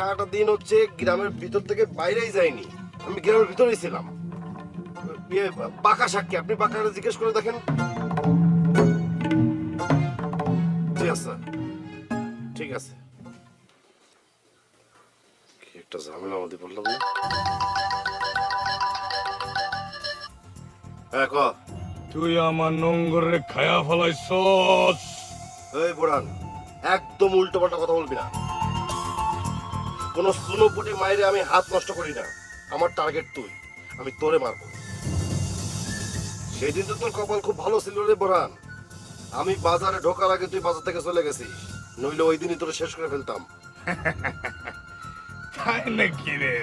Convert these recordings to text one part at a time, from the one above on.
সারাটা দিন হচ্ছে গ্রামের ভিতর থেকে বাইরেই যাইনি আমি গ্রামের ভিতরেই ছিলাম। ইয়ে পাকা সাক্ষী আপনি পাকাটা জিজ্ঞেস করে দেখেন। ঠিক আছে ঠিক আছে। কি একটা ঝামেলা না? হ্যাঁ ক। তুই আমার নোংরে খায়া ফেলাইছস। এই বোরান একদম উল্টো পাল্টা কথা বলবি না। কোনো সুনোপুটি মাইরে আমি হাত নষ্ট করি না। আমার টার্গেট তুই। আমি তোরে মারবো। সেদিন তো তোর কপাল খুব ভালো ছিল রে বোরান। আমি বাজারে ঢোকার আগে তুই বাজার থেকে চলে গেছিস। নইলে ওই দিনই তোরে শেষ করে ফেলতাম। তাই নাকি রে?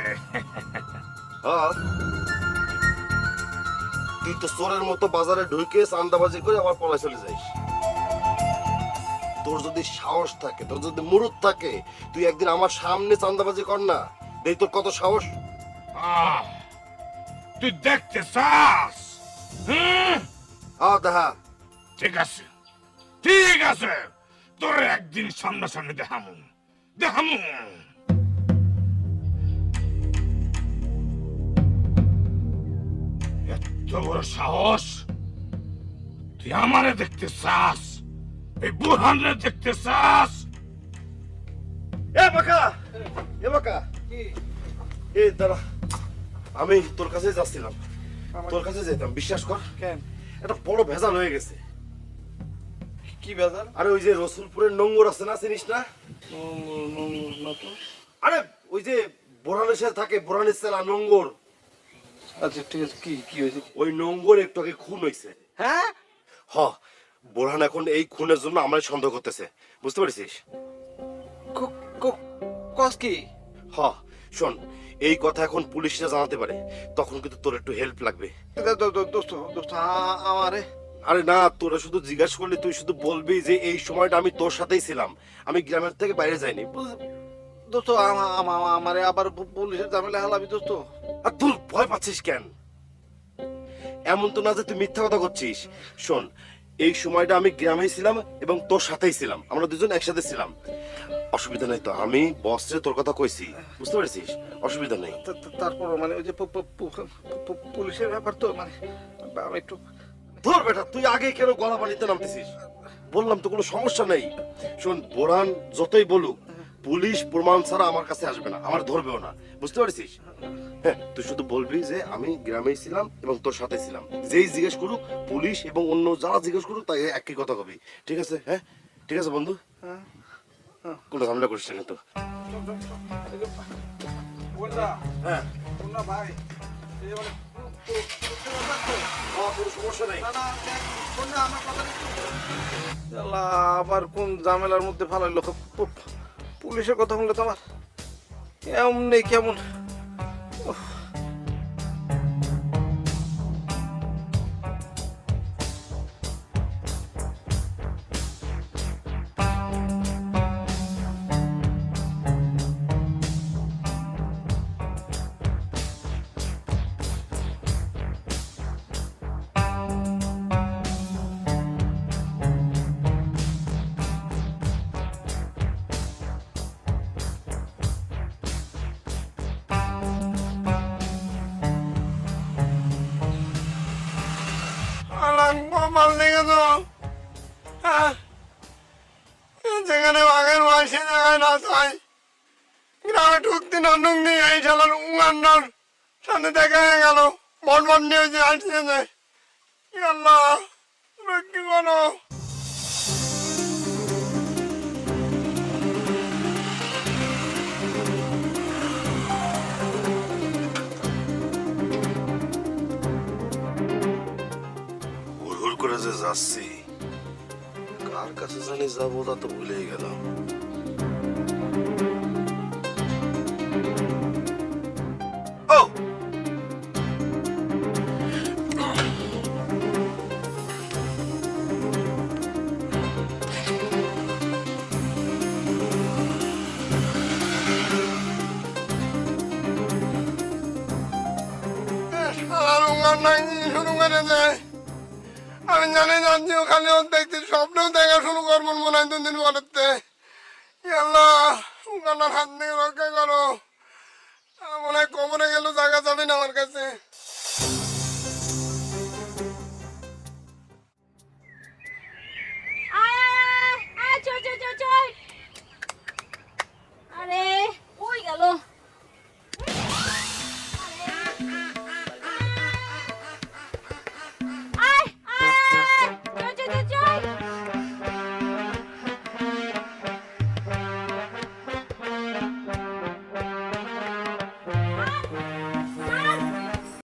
তুই তো চোরের মতো বাজারে ঢুকে চান্দাবাজি করে আবার পলায় চলে যাইস। তোর যদি সাহস থাকে তোর যদি মুরুদ থাকে তুই একদিন আমার সামনে চান্দাবাজি কর না। দেখ তোর কত সাহস। তুই দেখতে চাস? দেখা। ঠিক আছে। ঠিক আছে। তোর একদিন সামনাসামনি দেখামু। দেখামু। এত বড় সাহস? তুই আমারে দেখতে চাস? এই বুহানরে দেখতে চাস এ বাকা! এ বাকা! এ দাঁড়া আমি তোর কাছে যাচ্ছিলাম। তোর কাছে যেতাম বিশ্বাস কর। কেন? একটা বড় ভেজাল হয়ে গেছে। কি বেজাল আরে ওই যে রসুলপুরের নোংর আছে না চিনিস না? আরে ওই যে বোরানের সাথে থাকে বোরানের সেলা নোংর আচ্ছা ঠিক আছে কি কি হয়েছে? ওই নোংর একটু আগে খুন হয়েছে। হ্যাঁ? হ বোরহান এখন এই খুনের জন্য আমার সন্দেহ করতেছে। বুঝতে পারছিস? ক- ক- কস কি? হ শোন এই কথা এখন পুলিশরা জানাতে পারে। তখন কিন্তু তোর একটু হেল্প লাগবে। দোস্ত দোস্ত আমারে। আরে না তোরা শুধু জিজ্ঞাসা করলে তুই শুধু বলবি যে এই সময়টা আমি তোর সাথেই ছিলাম। আমি গ্রামের থেকে বাইরে যাইনি। দোস্ত আমা- আমা- আমারে আবার পুলিশের ঝামেলা হালাবি দোস্ত। আর তুই ভয় পাচ্ছিস কেন? এমন তো না যে তুই মিথ্যা কথা করছিস। শোন এই সময়টা আমি গ্রামেই ছিলাম এবং তোর সাথেই ছিলাম। আমরা দুজন একসাথে ছিলাম। অসুবিধা নেই তো আমি বসে তোর কথা কইছি। বুঝতে পারছিস? অসুবিধা নেই। তারপর মানে ওই যে পুলিশের ব্যাপার তো মানে আমি একটু ধর বেটা তুই আগে কেন গলা পানিতে নামতেছিস? বললাম তো কোনো সমস্যা নেই। শোন বোরান যতই বলুক পুলিশ প্রমাণ ছাড়া আমার কাছে আসবে না আমার ধরবেও না। বুঝতে পারছিস? হ্যাঁ তুই শুধু বলবি যে আমি গ্রামেই ছিলাম এবং তোর সাথে ছিলাম। যেই জিজ্ঞেস করুক পুলিশ এবং অন্য যারা জিজ্ঞেস করুক তাই একই কথা কবি। ঠিক আছে? হ্যাঁ? ঠিক আছে বন্ধু? কোনো ঝামেলা করিস না কিন্তু। হ্যাঁ। আল্লাহ, আবার কোন ঝামেলার মধ্যে ফালাইলো? পুলিশের কথা বললে তোমার নেই কেমন? দেখে তো হ্যাঁ? যেখানে বাঘের বয়সে দেখায় না চাই। গ্রামে ঢুকতে না ঢুকতে এই শালার উগান্ডার সাথে দেখা হয়ে গেল। বন বন নিয়ে যে আল্লাহ কি করো হুড় করে যে যাচ্ছি কার কাছে জানি যাব তা তো ভুলেই গেলাম ও শালার আমি জানি যাচ্ছি ওখানে দেখছি, স্বপ্নেও দেখা শুরু করব মনে হয় দুদিন পরেতে আল্লাহ ওখানে হাত দিয়ে রক্ষা করো। মনে হয় কোমরে গেলেও জায়গা যাবে না আমার কাছে।